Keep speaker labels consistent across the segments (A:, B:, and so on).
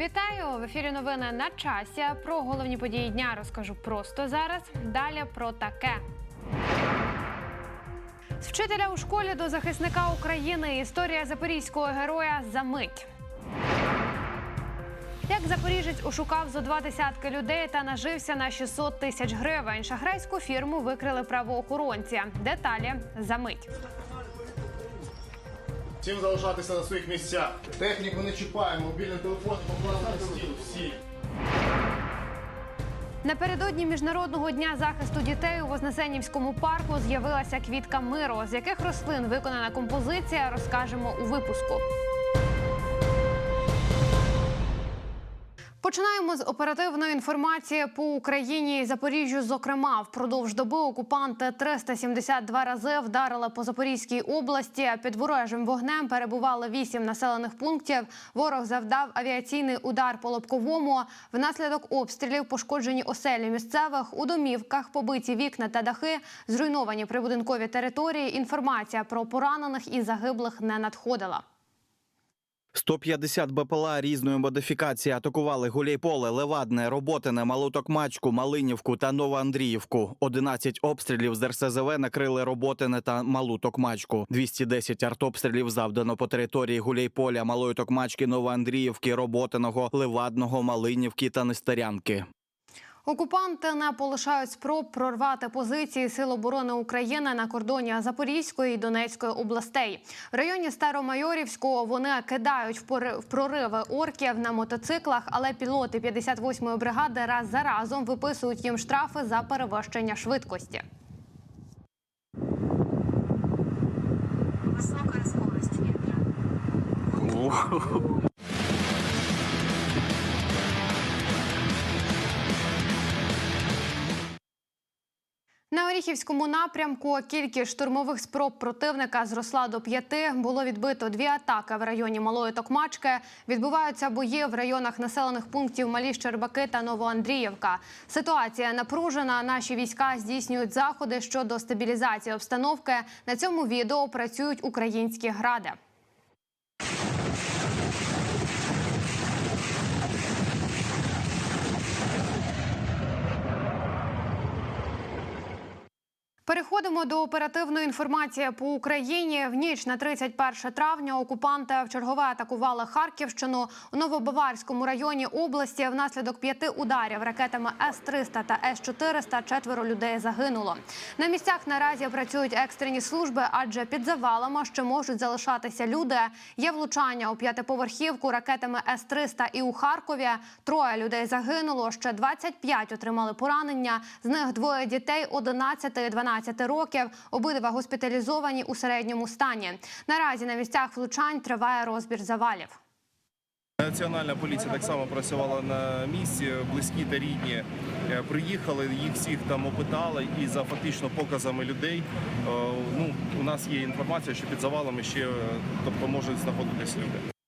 A: Вітаю в ефірі. Новини на часі. Про головні події дня розкажу просто зараз. Далі про таке. З вчителя у школі до захисника України. Історія запорізького героя за мить. Як запоріжець ушукав зо два десятки людей та нажився на 600 тисяч гривень. Шахрайську фірму викрили правоохоронці. Деталі за мить.
B: Всім залишатися на своїх місцях. Техніку не чіпаємо, мобільний телефон поклали на стіл. Всі.
A: Напередодні міжнародного дня захисту дітей у Вознесенівському парку з'явилася квітка миру. З яких рослин виконана композиція, розкажемо у випуску. Починаємо з оперативної інформації по Україні і Запоріжжю. Зокрема, впродовж доби окупанти 372 рази вдарили по Запорізькій області. Під ворожим вогнем перебували вісім населених пунктів. Ворог завдав авіаційний удар по Лобковому. Внаслідок обстрілів пошкоджені оселі місцевих у домівках, побиті вікна та дахи, зруйновані прибудинкові території. Інформація про поранених і загиблих не надходила.
C: 150 БПЛА різної модифікації атакували Гуляйполе, Левадне, Роботине, Малутокмачку, Малинівку та Новоандріївку. 11 обстрілів з РСЗВ накрили Роботине та Малутокмачку. 210 артобстрілів завдано по території Гуляйполя, Малої Токмачки, Новоандріївки, Роботиного, Левадного, Малинівки та Нестерянки.
A: Окупанти не полишають спроб прорвати позиції Сил оборони України на кордоні Запорізької і Донецької областей. В районі Старомайорівського вони кидають в пори- в прориви орків на мотоциклах, але пілоти 58-ї бригади раз за разом виписують їм штрафи за перевищення швидкості.
D: Высокая скорость ветра.
A: На Оріхівському напрямку кількість штурмових спроб противника зросла до п'яти. Було відбито дві атаки в районі Малої Токмачки. Відбуваються бої в районах населених пунктів Малі Щербаки та Новоандріївка. Ситуація напружена. Наші війська здійснюють заходи щодо стабілізації обстановки. На цьому відео працюють українські гради. Переходимо до оперативної інформації по Україні. В ніч на 31 травня окупанти вчергове атакували Харківщину у Новобаварському районі області. Внаслідок п'яти ударів ракетами С-300 та С-400 четверо людей загинуло. На місцях наразі працюють екстрені служби, адже під завалами ще можуть залишатися люди. Є влучання у п'ятиповерхівку ракетами С-300 і у Харкові. Троє людей загинуло. Ще 25 отримали поранення. З них двоє дітей 11 і 12 років. Обидва госпіталізовані у середньому стані. Наразі на місцях влучань триває розбір завалів.
E: Національна поліція так само працювала на місці, близькі та рідні е, приїхали, їх всіх там опитали, і за фактично показами людей е, ну, у нас є інформація, що під завалами ще е, тобто, можуть знаходитись люди.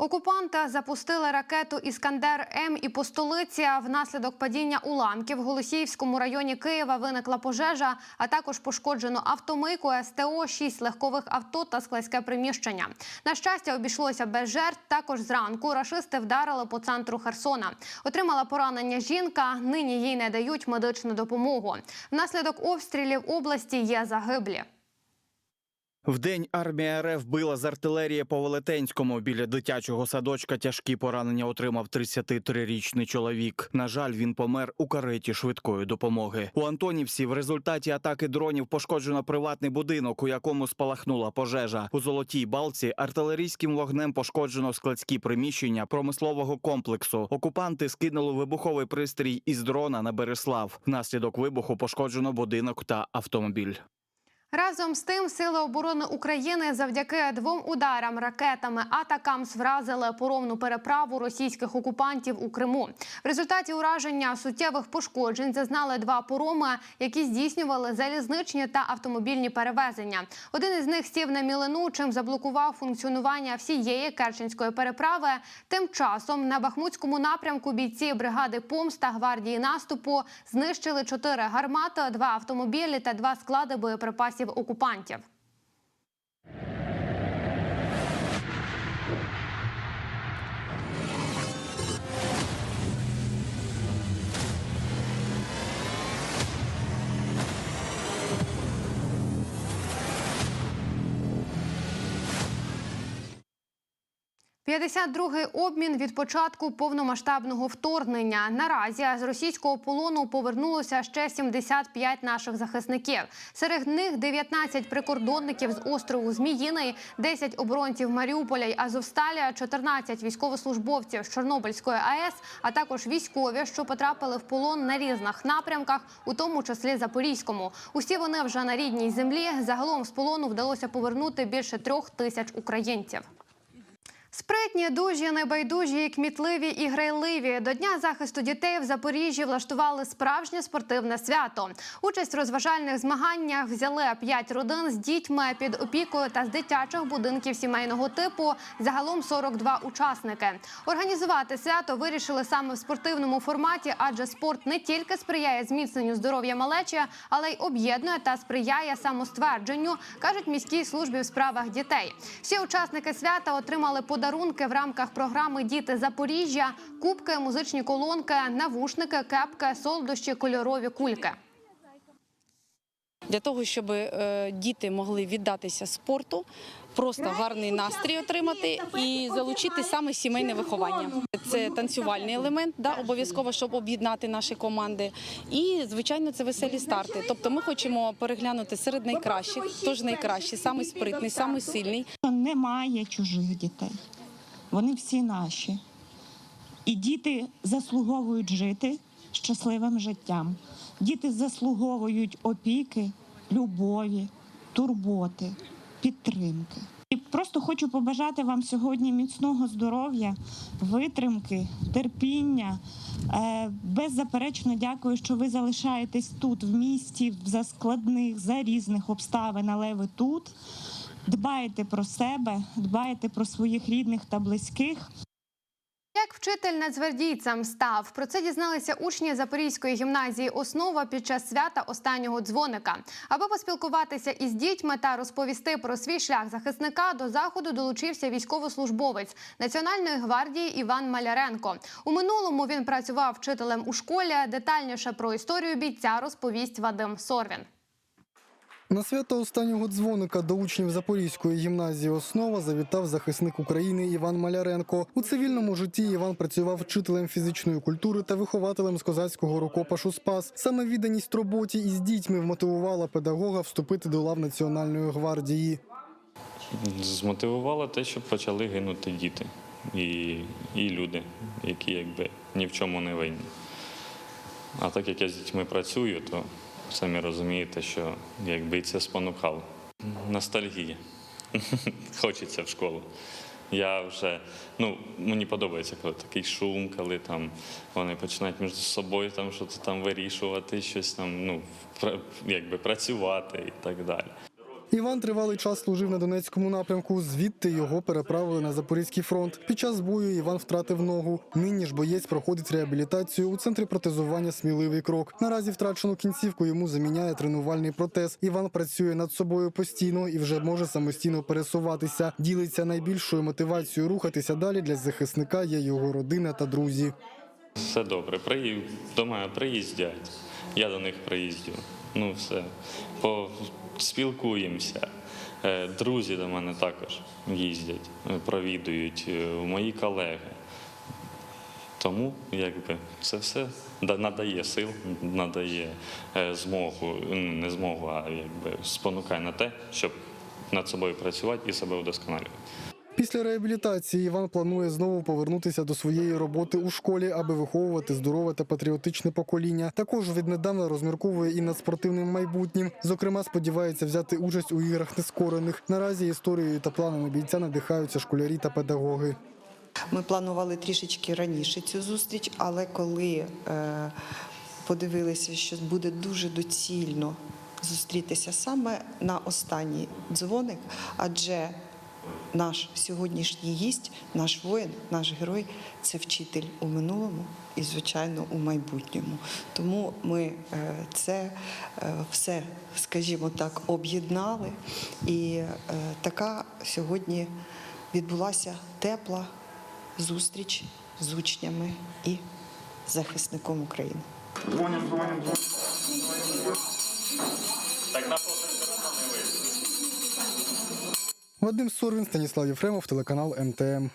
A: Окупанти запустили ракету Іскандер М і по столиці. Внаслідок падіння уламків в Голосіївському районі Києва виникла пожежа, а також пошкоджено автомийку, СТО, шість легкових авто та складське приміщення. На щастя, обійшлося без жертв. Також зранку рашисти вдарили по центру Херсона. Отримала поранення жінка. Нині їй не дають медичну допомогу. Внаслідок обстрілів області є загиблі.
C: Вдень армія РФ била з артилерії по Велетенському. Біля дитячого садочка тяжкі поранення отримав 33-річний чоловік. На жаль, він помер у кареті швидкої допомоги. У Антонівці в результаті атаки дронів пошкоджено приватний будинок, у якому спалахнула пожежа. У Золотій Балці артилерійським вогнем пошкоджено складські приміщення промислового комплексу. Окупанти скинули вибуховий пристрій із дрона на Береслав. Внаслідок вибуху пошкоджено будинок та автомобіль.
A: Разом з тим, сили оборони України завдяки двом ударам ракетами «Атакамс» вразили поромну переправу російських окупантів у Криму. В результаті ураження суттєвих пошкоджень зазнали два пороми, які здійснювали залізничні та автомобільні перевезення. Один із них сів на мілину, чим заблокував функціонування всієї Керченської переправи. Тим часом на Бахмутському напрямку бійці бригади Помста гвардії наступу знищили чотири гармати, два автомобілі та два склади боєприпасів окупантів. 52-й обмін від початку повномасштабного вторгнення. Наразі з російського полону повернулося ще 75 наших захисників. Серед них 19 прикордонників з острову Зміїний, 10 оборонців Маріуполя й Азовсталі, 14 військовослужбовців з Чорнобильської АЕС, а також військові, що потрапили в полон на різних напрямках, у тому числі Запорізькому. Усі вони вже на рідній землі. Загалом з полону вдалося повернути більше трьох тисяч українців. Спритні, дужі, небайдужі, кмітливі і грайливі. До Дня захисту дітей в Запоріжжі влаштували справжнє спортивне свято. Участь в розважальних змаганнях взяли п'ять родин з дітьми під опікою та з дитячих будинків сімейного типу. Загалом 42 учасники. Організувати свято вирішили саме в спортивному форматі, адже спорт не тільки сприяє зміцненню здоров'я малечі, але й об'єднує та сприяє самоствердженню, кажуть міській службі в справах дітей. Всі учасники свята отримали подарунки в рамках програми Діти Запоріжжя, кубки, музичні колонки, навушники, кепки, солодощі, кольорові кульки.
D: для того, щоб е, діти могли віддатися спорту, просто гарний настрій отримати і залучити саме сімейне виховання. Це танцювальний елемент, да, обов'язково, щоб об'єднати наші команди. І, звичайно, це веселі старти. Тобто ми хочемо переглянути серед найкращих, хто ж найкращий, самий спритний, самий сильний.
F: Немає чужих дітей. Вони всі наші. І діти заслуговують жити щасливим життям. Діти заслуговують опіки, любові, турботи, підтримки. І просто хочу побажати вам сьогодні міцного здоров'я, витримки, терпіння. Е, Беззаперечно дякую, що ви залишаєтесь тут, в місті, за складних, за різних обставин, але ви тут. Дбаєте про себе, дбаєте про своїх рідних та близьких.
A: Як вчитель нацгвардійцем став, про це дізналися учні Запорізької гімназії Основа під час свята останнього дзвоника. Аби поспілкуватися із дітьми та розповісти про свій шлях захисника, до заходу долучився військовослужбовець Національної гвардії Іван Маляренко. У минулому він працював вчителем у школі. Детальніше про історію бійця розповість Вадим Сорвін.
G: На свято останнього дзвоника до учнів Запорізької гімназії Основа завітав захисник України Іван Маляренко. У цивільному житті Іван працював вчителем фізичної культури та вихователем з козацького рукопашу Спас. Саме відданість роботі із дітьми вмотивувала педагога вступити до лав Національної гвардії.
H: Змотивувало те, що почали гинути діти і, і люди, які якби ні в чому не винні. А так як я з дітьми працюю, то самі розумієте, що якби це спонукало. Ностальгія. Хочеться в школу. Я вже, ну, мені подобається, коли такий шум, коли там вони починають між собою там щось там вирішувати, щось там, ну, якби працювати і так далі.
G: Іван тривалий час служив на Донецькому напрямку. Звідти його переправили на Запорізький фронт. Під час бою Іван втратив ногу. Нині ж боєць проходить реабілітацію у центрі протезування Сміливий крок. Наразі втрачену кінцівку йому заміняє тренувальний протез. Іван працює над собою постійно і вже може самостійно пересуватися. Ділиться найбільшою мотивацією рухатися далі для захисника є його родина та друзі.
H: Все добре. До мене приїздять. Я до них приїздю. Ну, все. Поспілкуємося. Е, Друзі до мене також їздять, е, провідують, е, мої колеги. Тому якби це все надає сил, надає змогу, не змогу, а якби спонукає на те, щоб над собою працювати і себе вдосконалювати.
G: Після реабілітації Іван планує знову повернутися до своєї роботи у школі, аби виховувати здорове та патріотичне покоління. Також віднедавна розмірковує і над спортивним майбутнім. Зокрема, сподівається взяти участь у іграх нескорених. Наразі історією та планами бійця надихаються школярі та педагоги.
I: Ми планували трішечки раніше цю зустріч, але коли е, подивилися, що буде дуже доцільно зустрітися саме на останній дзвоник, адже наш сьогоднішній гість, наш воїн, наш герой це вчитель у минулому і, звичайно, у майбутньому. Тому ми е, це е, все, скажімо так, об'єднали. І е, така сьогодні відбулася тепла зустріч з учнями і захисником України.
G: Вадим Сорвін, Станіслав Єфремов, телеканал МТМ.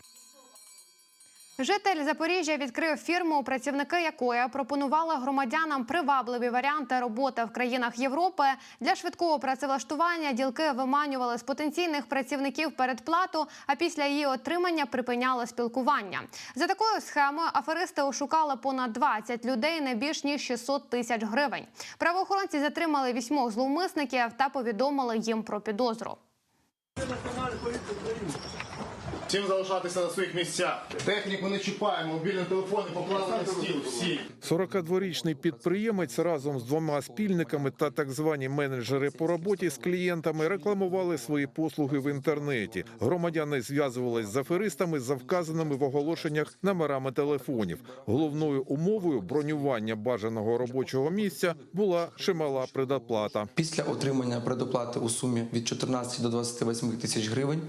A: Житель Запоріжжя відкрив фірму, працівники якої пропонували громадянам привабливі варіанти роботи в країнах Європи. Для швидкого працевлаштування ділки виманювали з потенційних працівників передплату, а після її отримання припиняли спілкування. За такою схемою аферисти ошукали понад 20 людей не більш ніж 600 тисяч гривень. Правоохоронці затримали вісьмох зловмисників та повідомили їм про підозру. Vamos tomar depois do treino.
B: Всім залишатися на своїх місцях. Техніку не чіпаємо, мобільні телефони поклали на стіл. Всі.
J: 42-річний підприємець разом з двома спільниками та так звані менеджери по роботі з клієнтами рекламували свої послуги в інтернеті. Громадяни зв'язувались з аферистами за вказаними в оголошеннях номерами телефонів. Головною умовою бронювання бажаного робочого місця була чимала предоплата.
K: Після отримання предоплати у сумі від 14 до 28 тисяч гривень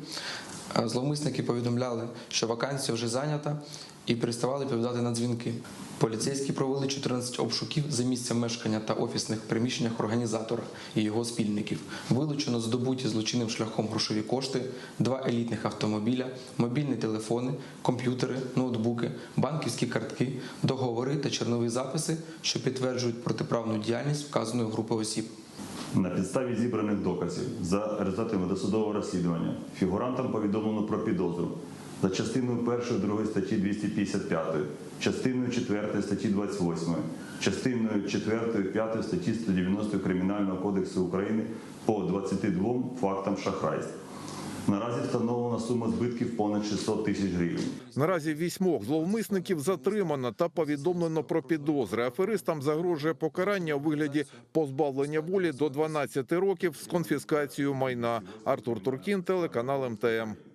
K: зловмисники повідомляли, що вакансія вже зайнята, і переставали відповідати на дзвінки. Поліцейські провели 14 обшуків за місцем мешкання та офісних приміщеннях організатора і його спільників. Вилучено здобуті злочинним шляхом грошові кошти, два елітних автомобіля, мобільні телефони, комп'ютери, ноутбуки, банківські картки, договори та чернові записи, що підтверджують протиправну діяльність вказаної групи осіб.
L: На підставі зібраних доказів за результатами досудового розслідування фігурантам повідомлено про підозру за частиною 1 2 статті 255, частиною 4 статті 28, частиною 4 5 статті 190 Кримінального кодексу України по 22 фактам шахрайств. Наразі встановлена сума збитків понад 600 тисяч гривень.
J: Наразі вісьмох зловмисників затримано та повідомлено про підозри. Аферистам загрожує покарання у вигляді позбавлення волі до 12 років з конфіскацією майна. Артур Туркін, телеканал МТМ.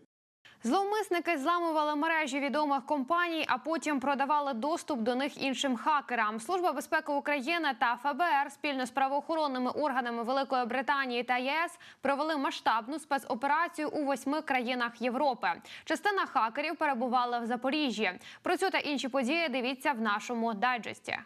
A: Зловмисники зламували мережі відомих компаній, а потім продавали доступ до них іншим хакерам. Служба безпеки України та ФБР спільно з правоохоронними органами Великої Британії та ЄС провели масштабну спецоперацію у восьми країнах Європи. Частина хакерів перебувала в Запоріжжі. Про цю та інші події дивіться в нашому дайджесті.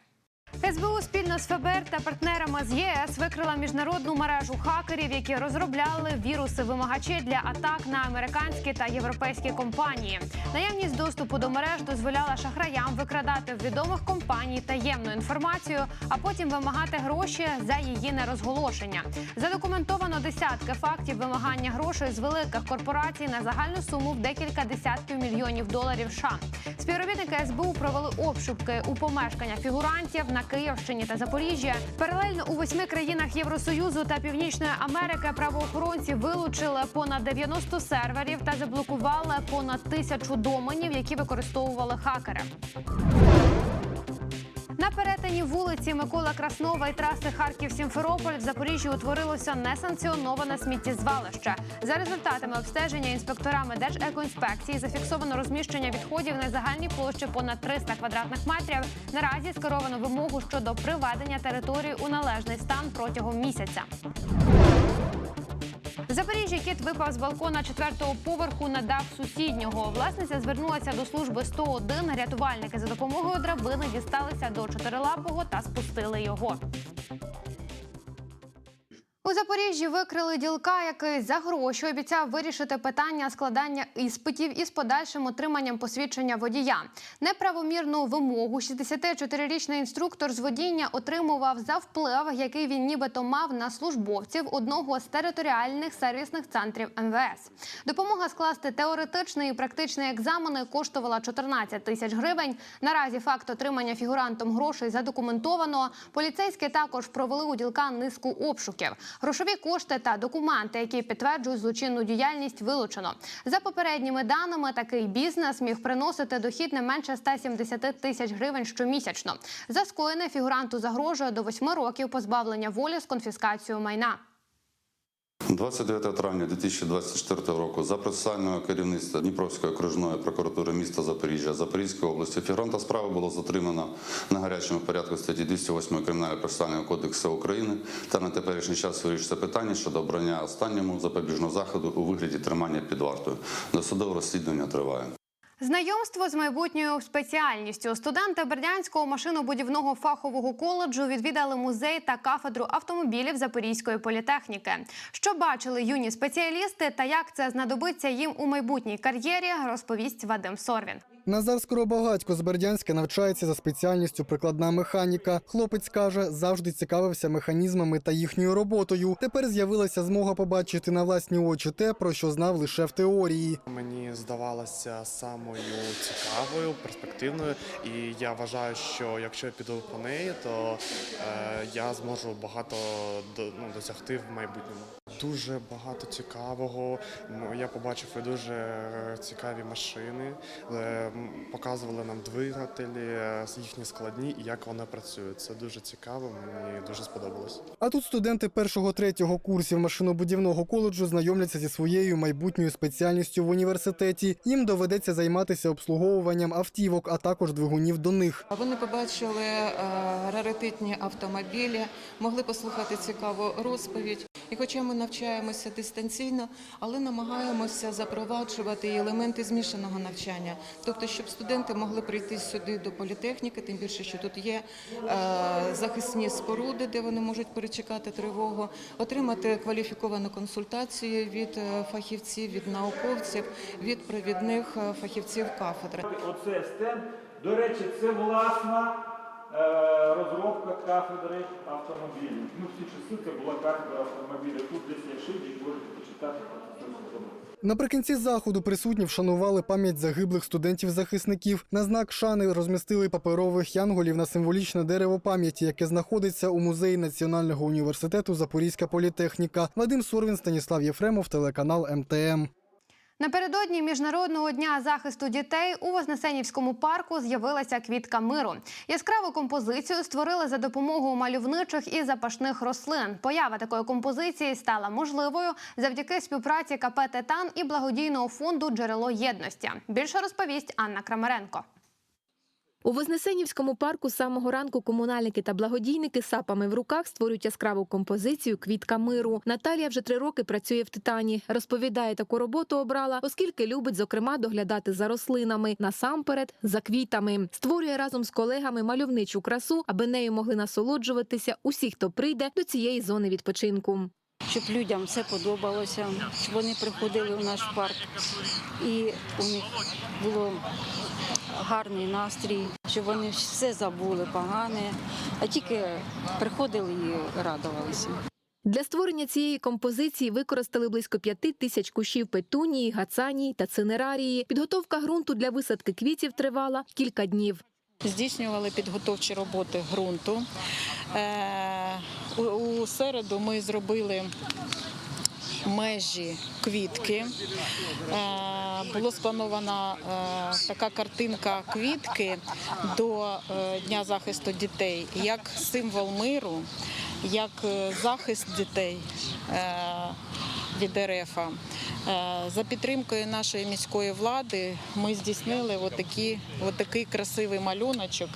A: СБУ спільно з ФБР та партнерами з ЄС викрила міжнародну мережу хакерів, які розробляли віруси-вимагачі для атак на американські та європейські компанії. Наявність доступу до мереж дозволяла шахраям викрадати в відомих компаній таємну інформацію, а потім вимагати гроші за її нерозголошення. Задокументовано десятки фактів вимагання грошей з великих корпорацій на загальну суму в декілька десятків мільйонів доларів. США. Співробітники СБУ провели обшуки у помешкання фігурантів на Київщині та Запоріжжі. Паралельно у восьми країнах Євросоюзу та Північної Америки правоохоронці вилучили понад 90 серверів та заблокували понад тисячу доменів, які використовували хакери. На перетині вулиці Микола Краснова і траси Харків-Сімферополь в Запоріжжі утворилося несанкціоноване сміттєзвалище. За результатами обстеження інспекторами Держекоінспекції зафіксовано розміщення відходів на загальній площі понад 300 квадратних метрів. Наразі скеровано вимогу щодо приведення території у належний стан протягом місяця. В Запоріжжі кіт випав з балкона четвертого поверху на дах сусіднього. Власниця звернулася до служби 101. Рятувальники за допомогою драбини дісталися до чотирилапого та спустили його. У Запоріжжі викрили ділка, який за гроші обіцяв вирішити питання складання іспитів із подальшим отриманням посвідчення водія. Неправомірну вимогу 64-річний інструктор з водіння отримував за вплив, який він нібито мав на службовців одного з територіальних сервісних центрів МВС. Допомога скласти теоретичний і практичний екзамени коштувала 14 тисяч гривень. Наразі факт отримання фігурантом грошей задокументовано. Поліцейські також провели у ділка низку обшуків. Грошові кошти та документи, які підтверджують злочинну діяльність, вилучено. За попередніми даними, такий бізнес міг приносити дохід не менше 170 тисяч гривень щомісячно. За скоєне фігуранту загрожує до 8 років позбавлення волі з конфіскацією майна.
M: 29 травня 2024 року за процесуального керівництва Дніпровської окружної прокуратури міста Запоріжжя Запорізької області фігуранта справи було затримано на гарячому порядку статті 208 Кримінального процесуального кодексу України та на теперішній час вирішується питання щодо обрання останньому запобіжного заходу у вигляді тримання під вартою. Досудове розслідування триває.
A: Знайомство з майбутньою спеціальністю студенти Бердянського машинобудівного фахового коледжу відвідали музей та кафедру автомобілів Запорізької політехніки. Що бачили юні спеціалісти та як це знадобиться їм у майбутній кар'єрі, розповість Вадим Сорвін.
G: Назар Скоробагатько з Бердянська навчається за спеціальністю прикладна механіка. Хлопець каже, завжди цікавився механізмами та їхньою роботою. Тепер з'явилася змога побачити на власні очі те, про що знав лише в теорії.
N: Мені здавалося самою цікавою, перспективною, і я вважаю, що якщо я піду по неї, то е, я зможу багато ну, досягти в майбутньому. Дуже багато цікавого. Ну, Я побачив і дуже е, цікаві машини. Е, Показували нам двигателі, е, їхні складні і як вони працюють. Це дуже цікаво. Мені дуже сподобалось.
G: А тут студенти першого-третього курсів машинобудівного коледжу знайомляться зі своєю майбутньою спеціальністю в університеті. Їм доведеться займатися обслуговуванням автівок, а також двигунів до них.
O: Вони побачили е, раритетні автомобілі, могли послухати цікаву розповідь. І хоча ми навчаємося дистанційно, але намагаємося запроваджувати елементи змішаного навчання, тобто, щоб студенти могли прийти сюди до політехніки, тим більше, що тут є е, захисні споруди, де вони можуть перечекати тривогу, отримати кваліфіковану консультацію від е, фахівців, від науковців, від провідних е, фахівців кафедри.
P: Оце стенд. До речі, це власна розробка кафедри автомобілів. Ну, всі часи це була кафедра автомобілів. Тут десь є шибі, можете почитати.
G: Наприкінці заходу присутні вшанували пам'ять загиблих студентів-захисників. На знак шани розмістили паперових янголів на символічне дерево пам'яті, яке знаходиться у музеї Національного університету Запорізька політехніка. Вадим Сурвін, Станіслав Єфремов, телеканал МТМ.
A: Напередодні міжнародного дня захисту дітей у Вознесенівському парку з'явилася квітка миру. Яскраву композицію створили за допомогою мальовничих і запашних рослин. Поява такої композиції стала можливою завдяки співпраці КП Титан і благодійного фонду Джерело єдності. Більше розповість Анна Крамаренко.
Q: У Вознесенівському парку з самого ранку комунальники та благодійники сапами в руках створюють яскраву композицію Квітка миру. Наталія вже три роки працює в Титані. Розповідає, таку роботу обрала, оскільки любить, зокрема, доглядати за рослинами, насамперед за квітами. Створює разом з колегами мальовничу красу, аби нею могли насолоджуватися усі, хто прийде до цієї зони відпочинку.
R: щоб людям все подобалося, щоб вони приходили в наш парк і у них було гарний настрій, щоб вони все забули погане, а тільки приходили і радувалися.
Q: Для створення цієї композиції використали близько п'яти тисяч кущів петунії, гацанії та цинерарії. Підготовка ґрунту для висадки квітів тривала кілька днів.
D: Здійснювали підготовчі роботи ґрунту. Е, у- У середу ми зробили межі квітки. Е, Було спланована е, така картинка квітки до е, Дня захисту дітей як символ миру, як захист дітей від РФа. За підтримкою нашої міської влади ми здійснили отакі, отакий красивий малюночок,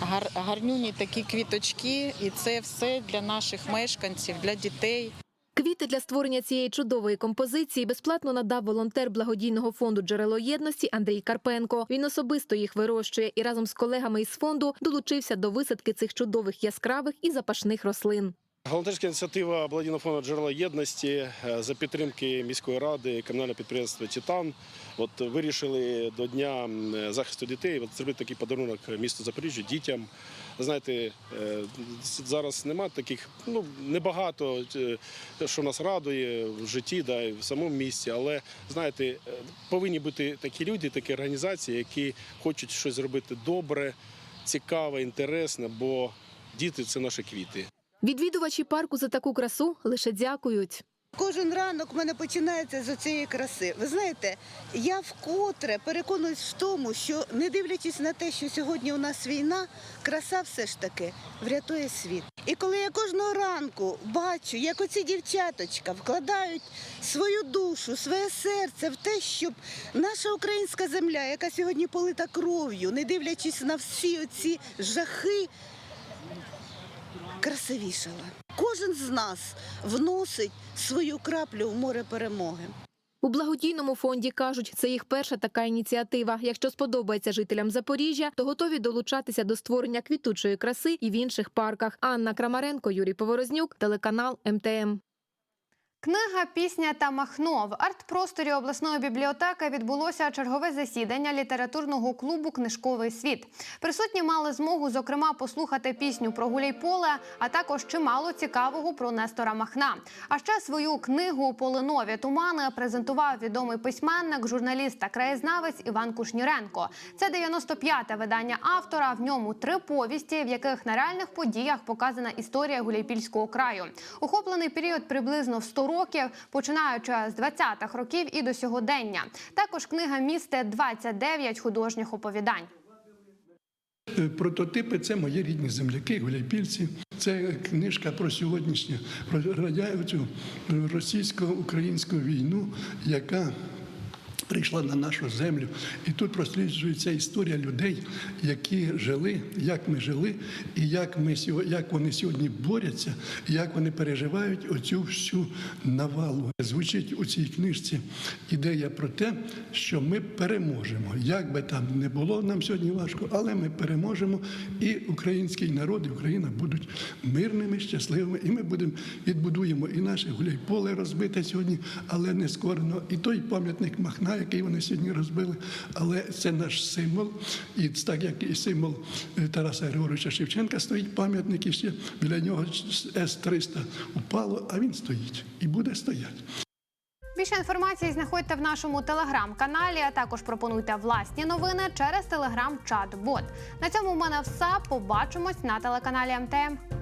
D: гар, гарнюні такі квіточки, і це все для наших мешканців, для дітей.
Q: Квіти для створення цієї чудової композиції безплатно надав волонтер благодійного фонду Джерело єдності Андрій Карпенко. Він особисто їх вирощує і разом з колегами із фонду долучився до висадки цих чудових яскравих і запашних рослин.
S: Волонтерська ініціатива благодійного фонду джерела єдності е, за підтримки міської ради, комунального підприємства Титан. От вирішили до дня захисту дітей от, зробити такий подарунок місту Запоріжжя дітям. Знаєте, е, зараз немає таких, ну небагато, е, що нас радує в житті, да, і в самому місті. Але знаєте, повинні бути такі люди, такі організації, які хочуть щось зробити добре, цікаве, інтересне, бо діти це наші квіти.
Q: Відвідувачі парку за таку красу лише дякують.
T: Кожен ранок в мене починається з цієї краси. Ви знаєте, я вкотре переконуюсь в тому, що не дивлячись на те, що сьогодні у нас війна, краса все ж таки врятує світ. І коли я кожного ранку бачу, як оці дівчаточка вкладають свою душу, своє серце в те, щоб наша українська земля, яка сьогодні полита кров'ю, не дивлячись на всі оці жахи, красивішала. Кожен з нас вносить свою краплю в море перемоги.
Q: У благодійному фонді кажуть, це їх перша така ініціатива. Якщо сподобається жителям Запоріжжя, то готові долучатися до створення квітучої краси і в інших парках. Анна Крамаренко, Юрій Поворознюк, телеканал МТМ.
A: Книга, пісня та махно в арт-просторі обласної бібліотеки відбулося чергове засідання літературного клубу Книжковий світ. Присутні мали змогу, зокрема, послухати пісню про Гуляйполе, а також чимало цікавого про Нестора Махна. А ще свою книгу Полинові тумани презентував відомий письменник, журналіст та краєзнавець Іван Кушніренко. Це 95-те видання автора. В ньому три повісті, в яких на реальних подіях показана історія Гуляйпільського краю. Охоплений період приблизно в 100 років, починаючи з 20-х років і до сьогодення. Також книга містить 29 художніх оповідань.
U: Е, Прототипи це мої рідні земляки, гуляйпільці. Це книжка про сьогоднішню про радя- російсько-українську війну, яка прийшла на нашу землю. І тут просліджується історія людей, які жили, як ми жили, і як ми як вони сьогодні борються, як вони переживають оцю всю навалу. Звучить у цій книжці ідея про те, що ми переможемо. Як би там не було нам сьогодні важко, але ми переможемо, і український народ, і Україна будуть мирними, щасливими, і ми будемо відбудуємо і наше гуляйполе розбите сьогодні, але не скорено. І той пам'ятник Махна, який вони сьогодні розбили, але це наш символ. І так як і символ е, Тараса Григоровича Шевченка стоїть пам'ятник і ще біля нього С-300 упало, а він стоїть і буде стояти.
A: Більше інформації знаходьте в нашому телеграм-каналі. А також пропонуйте власні новини через телеграм-чат-бот. На цьому в мене все. Побачимось на телеканалі МТМ.